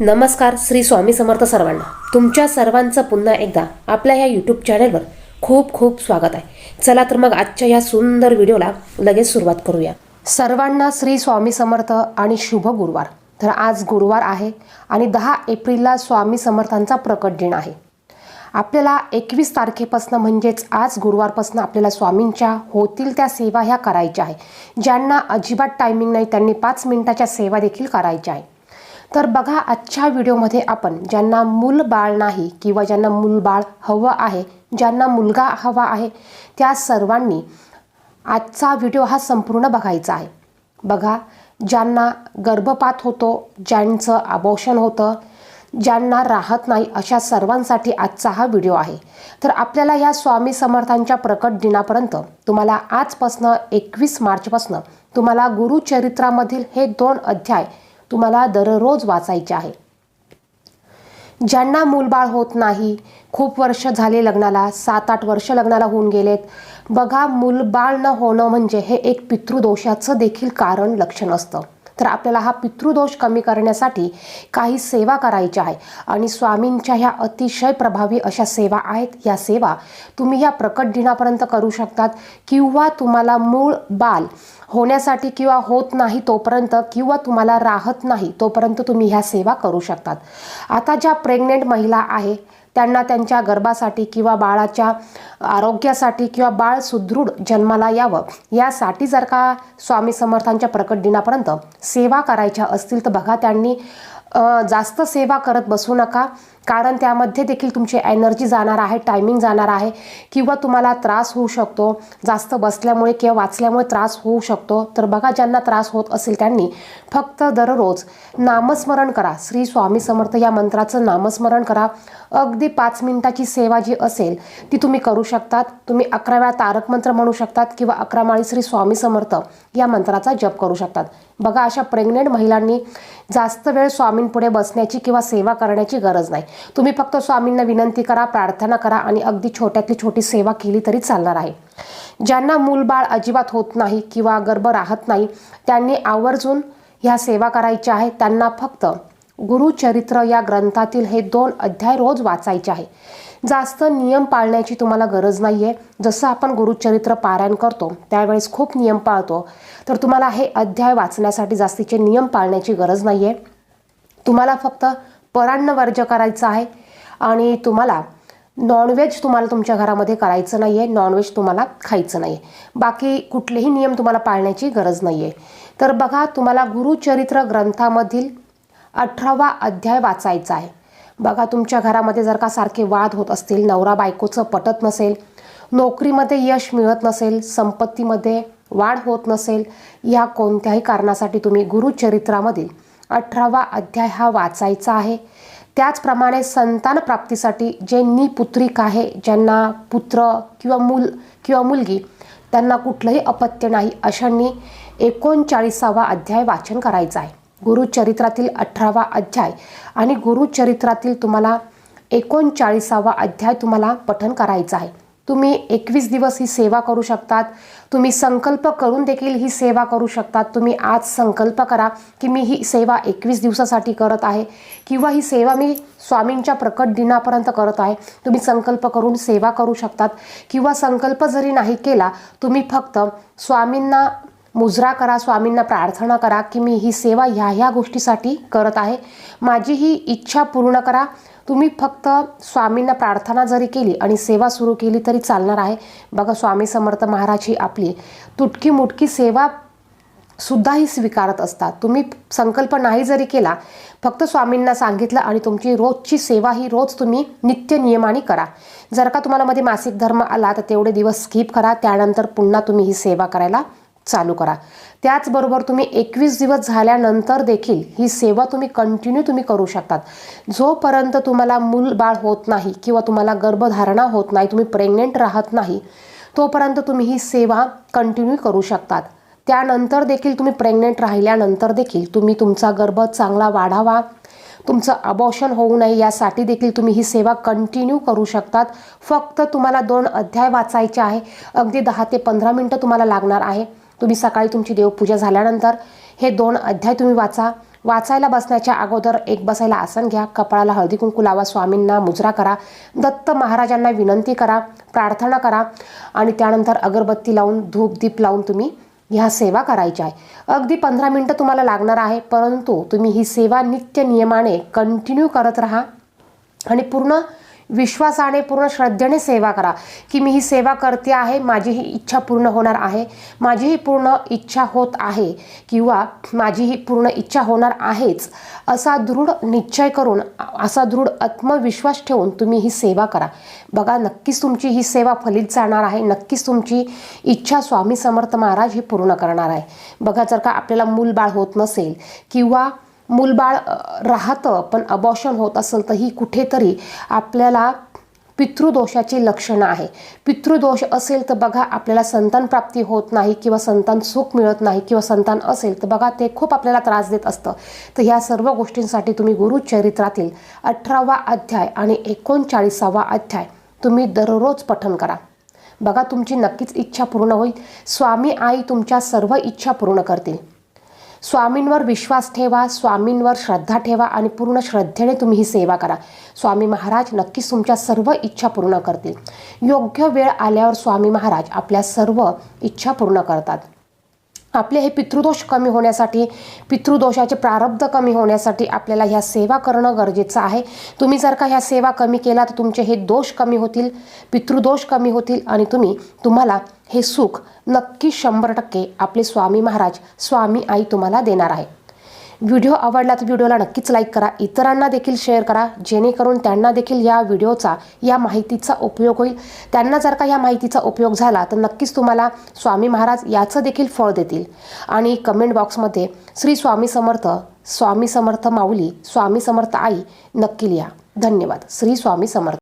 नमस्कार श्री स्वामी समर्थ सर्वांना. तुमच्या सर्वांचं पुन्हा एकदा आपल्या ह्या यूट्यूब चॅनलवर खूप खूप स्वागत आहे. चला तर मग आजच्या या सुंदर व्हिडिओला लगेच सुरुवात करूया. सर्वांना श्री स्वामी समर्थ आणि शुभ गुरुवार. तर आज गुरुवार आहे आणि दहा एप्रिलला स्वामी समर्थांचा प्रकट दिन आहे. आपल्याला एकवीस तारखेपासून म्हणजेच आज गुरुवारपासून आपल्याला स्वामींच्या होतील त्या सेवा ह्या करायच्या आहे. ज्यांना अजिबात टायमिंग नाही त्यांनी पाच मिनिटाच्या सेवा देखील करायच्या आहे. तर बघा आजच्या व्हिडिओमध्ये आपण ज्यांना मूल बाळ नाही किंवा ज्यांना मूल बाळ हवं आहे ज्यांना मुलगा हवा आहे त्या सर्वांनी आजचा व्हिडिओ हा संपूर्ण बघायचा आहे. बघा ज्यांना गर्भपात होतो ज्यांचं अबॉर्शन होतं ज्यांना राहत नाही अशा सर्वांसाठी आजचा हा व्हिडिओ आहे. तर आपल्याला या स्वामी समर्थांच्या प्रकट दिनापर्यंत तुम्हाला आजपासनं एकवीस मार्चपासनं तुम्हाला गुरुचरित्रामधील हे दोन अध्याय तुम्हाला दररोज वाचायचे आहे. ज्यांना मूलबाळ होत नाही खूप वर्ष झाले लग्नाला सात आठ वर्ष लग्नाला होऊन गेलेत. बघा मूलबाळ न होणं म्हणजे हे एक पितृदोषाचं देखील कारण लक्षण असतं. तर आपल्याला हा पितृदोष कमी करण्यासाठी काही सेवा करायच्या आहे. आणि स्वामींच्या ह्या अतिशय प्रभावी अशा सेवा आहेत. या सेवा तुम्ही ह्या प्रकट दिनापर्यंत करू शकतात. किंवा तुम्हाला मूळ बाल होण्यासाठी किंवा होत नाही तोपर्यंत किंवा तुम्हाला राहत नाही तोपर्यंत तुम्ही ह्या सेवा करू शकतात. आता ज्या प्रेग्नेंट महिला आहे त्यांना त्यांच्या गर्भासाठी किंवा बाळाच्या आरोग्यासाठी किंवा बाळ सुदृढ जन्माला यावं. यासाठी जर का स्वामी समर्थांच्या प्रकट दिनापर्यंत सेवा करायच्या असतील तर बघा त्यांनी जास्त सेवा करत बसू नका. कारण त्यामध्ये देखील तुमची एनर्जी जाणार आहे टायमिंग जाणार आहे किंवा तुम्हाला त्रास होऊ शकतो. जास्त बसल्यामुळे किंवा वाचल्यामुळे त्रास होऊ शकतो. तर बघा ज्यांना त्रास होत असेल त्यांनी फक्त दररोज नामस्मरण करा. श्री स्वामी समर्थ या मंत्राचं नामस्मरण करा. अगदी पाच मिनिटाची सेवा जी असेल ती तुम्ही करू शकतात. तुम्ही अकरा वेळा तारक मंत्र म्हणू शकतात किंवा अकरा माळी श्री स्वामी समर्थ या मंत्राचा जप करू शकतात. बघा अशा प्रेग्नेंट महिलांनी जास्त वेळ स्वामींपुढे बसण्याची किंवा सेवा करण्याची गरज नाही. तुम्ही फक्त स्वामींना विनंती करा प्रार्थना करा आणि अगदी छोट्यातली छोटी सेवा केली तरी चालणार आहे. ज्यांना मूलबाळ अजिबात होत नाही किंवा गर्भ राहत नाही त्यांनी आवर्जून ह्या सेवा करायच्या आहे. त्यांना फक्त गुरुचरित्र या ग्रंथातील हे दोन अध्याय रोज वाचायचे आहे. जास्त नियम पाळण्याची तुम्हाला गरज नाही आहे जसं आपण गुरुचरित्र पारायण करतो त्यावेळेस खूप नियम पाळतो. तर तुम्हाला हे अध्याय वाचण्यासाठी जास्तीचे नियम पाळण्याची गरज नाही आहे तुम्हाला फक्त परान्न वर्ज करायचं आहे. आणि तुम्हाला नॉनव्हेज तुम्हाला तुमच्या घरामध्ये करायचं नाही आहे नॉनव्हेज तुम्हाला खायचं नाही आहे बाकी कुठलेही नियम तुम्हाला पाळण्याची गरज नाही आहे तर बघा तुम्हाला गुरुचरित्र ग्रंथामधील अठरावा अध्याय वाचायचा आहे. बघा तुमच्या घरामध्ये जर का सारखे वाद होत असतील नवरा बायकोचं पटत नसेल नोकरीमध्ये यश मिळत नसेल संपत्तीमध्ये वाढ होत नसेल या कोणत्याही कारणासाठी तुम्ही गुरुचरित्रामधील अठरावा अध्याय हा वाचायचा आहे. त्याचप्रमाणे संतान प्राप्तीसाठी जे निपुत्रिक आहे ज्यांना पुत्र किंवा मूल किंवा मुलगी त्यांना कुठलंही अपत्य नाही अशांनी एकोणचाळीसावा अध्याय वाचन करायचा आहे. गुरुचरित्रातील अठरावा अध्याय आणि गुरुचरित्रातील तुम्हाला एकोणचाळीसावा अध्याय तुम्हाला पठन करायचा आहे. तुम्ही एकवीस दिवस ही सेवा करू शकतात. तुम्ही संकल्प करून देखील ही सेवा करू शकतात. तुम्ही आज संकल्प करा की मी ही सेवा एकवीस दिवसासाठी करत आहे किंवा ही सेवा मी स्वामींच्या प्रकट दिनापर्यंत करत आहे. तुम्ही संकल्प करून सेवा करू शकतात किंवा संकल्प जरी नाही केला तुम्ही फक्त स्वामींना मुजरा करा स्वामींना प्रार्थना करा की मी ही सेवा ह्या ह्या गोष्टीसाठी करत आहे. माझी ही इच्छा पूर्ण करा. तुम्ही फक्त स्वामींना प्रार्थना जरी केली आणि सेवा सुरू केली तरी चालणार आहे. बघा स्वामी समर्थ महाराज ही आपली तुटकी मुटकी सेवा सुद्धाही स्वीकारत असतात. तुम्ही संकल्प नाही जरी केला फक्त स्वामींना सांगितलं आणि तुमची रोजची सेवा ही रोज तुम्ही नित्य नियमाने करा. जर का तुम्हाला मध्ये मासिक धर्म आला तर तेवढे दिवस स्किप करा. त्यानंतर पुन्हा तुम्ही ही सेवा करायला चालू करा. त्याचबरोबर तुम्ही एकवीस दिवस झाल्यानंतर देखील ही सेवा तुम्ही कंटिन्यू तुम्ही करू शकतात. जोपर्यंत तुम्हाला मूल बाळ होत नाही किंवा तुम्हाला गर्भधारणा होत नाही तुम्ही प्रेग्नेंट राहत नाही तोपर्यंत तुम्ही ही सेवा कंटिन्यू करू शकतात. त्यानंतर देखील तुम्ही प्रेग्नेंट राहिल्यानंतर देखील तुम्ही तुमचा गर्भ चांगला वाढावा. तुमचं अबॉशन होऊ नये यासाठी देखील तुम्ही ही सेवा कंटिन्यू करू शकतात. फक्त तुम्हाला दोन अध्याय वाचायचे आहे. अगदी दहा ते पंधरा मिनटं तुम्हाला लागणार आहे. तुम्ही सकाळी तुमची देवपूजा झाल्यानंतर हे दोन अध्याय तुम्ही वाचा. वाचायला बसण्याच्या अगोदर एक बसायला आसन घ्या. कपाळाला हळदी कुंकू लावा. स्वामींना मुजरा करा. दत्त महाराजांना विनंती करा. प्रार्थना करा. आणि त्यानंतर अगरबत्ती लावून धूप दीप लावून तुम्ही ह्या सेवा करायच्या आहे. अगदी पंधरा मिनटं तुम्हाला लागणार आहे परंतु तुम्ही ही सेवा नित्य नियमाने कंटिन्यू करत राहा. आणि पूर्ण विश्वासाने पूर्ण श्रद्धेने सेवा करा की मी ही सेवा करते आहे माझी ही इच्छा पूर्ण होणार आहे. माझी ही पूर्ण इच्छा होत आहे किंवा माझी ही पूर्ण इच्छा होणार आहेच असा दृढ निश्चय करून असा दृढ आत्मविश्वास ठेवून तुम्ही ही सेवा करा. बघा नक्कीच तुमची ही सेवा फलित जाणार आहे. नक्कीच तुमची इच्छा स्वामी समर्थ महाराज ही पूर्ण करणार आहे. बघा जर का आपल्याला मूलबाळ होत नसेल किंवा मूलबाळ राहतं पण अबॉशन होत असेल तर ही कुठेतरी आपल्याला पितृदोषाची लक्षणं आहे. पितृदोष असेल तर बघा आपल्याला संतान प्राप्ती होत नाही किंवा संतान सुख मिळत नाही किंवा संतान असेल तर बघा ते खूप आपल्याला त्रास देत असतं. तर ह्या सर्व गोष्टींसाठी तुम्ही गुरुचरित्रातील अठरावा अध्याय आणि एकोणचाळीसावा अध्याय तुम्ही दररोज पठन करा. बघा तुमची नक्कीच इच्छा पूर्ण होईल. स्वामी आई तुमच्या सर्व इच्छा पूर्ण करतील. स्वामींवर विश्वास ठेवा स्वामींवर श्रद्धा ठेवा आणि पूर्ण श्रद्धेने तुम्ही ही सेवा करा. स्वामी महाराज नक्कीच तुमच्या सर्व इच्छा पूर्ण करतील. योग्य वेळ आल्यावर स्वामी महाराज आपल्या सर्व इच्छा पूर्ण करतात. आपले हे पितृदोष कमी होण्यासाठी पितृदोषाचे प्रारब्ध कमी होण्यासाठी आपल्याला ह्या सेवा करणं गरजेचं आहे. तुम्ही जर का ह्या सेवा कमी केला तर तुमचे हे दोष कमी होतील पितृदोष कमी होतील आणि तुम्ही तुम्हाला हे सुख नक्की शंभर टक्के आपले स्वामी महाराज स्वामी आई तुम्हाला देणार आहे. व्हिडिओ आवडला तर व्हिडिओला नक्कीच लाईक करा. इतरांना देखील शेअर करा. जेणेकरून त्यांना देखील या व्हिडिओचा या माहितीचा उपयोग होईल. त्यांना जर का या माहितीचा उपयोग झाला तर नक्कीच तुम्हाला स्वामी महाराज याचं देखील फळ देतील. आणि कमेंट बॉक्समध्ये श्री स्वामी समर्थ स्वामी समर्थ माऊली स्वामी समर्थ आई नक्की लिहा. धन्यवाद. श्री स्वामी समर्थ.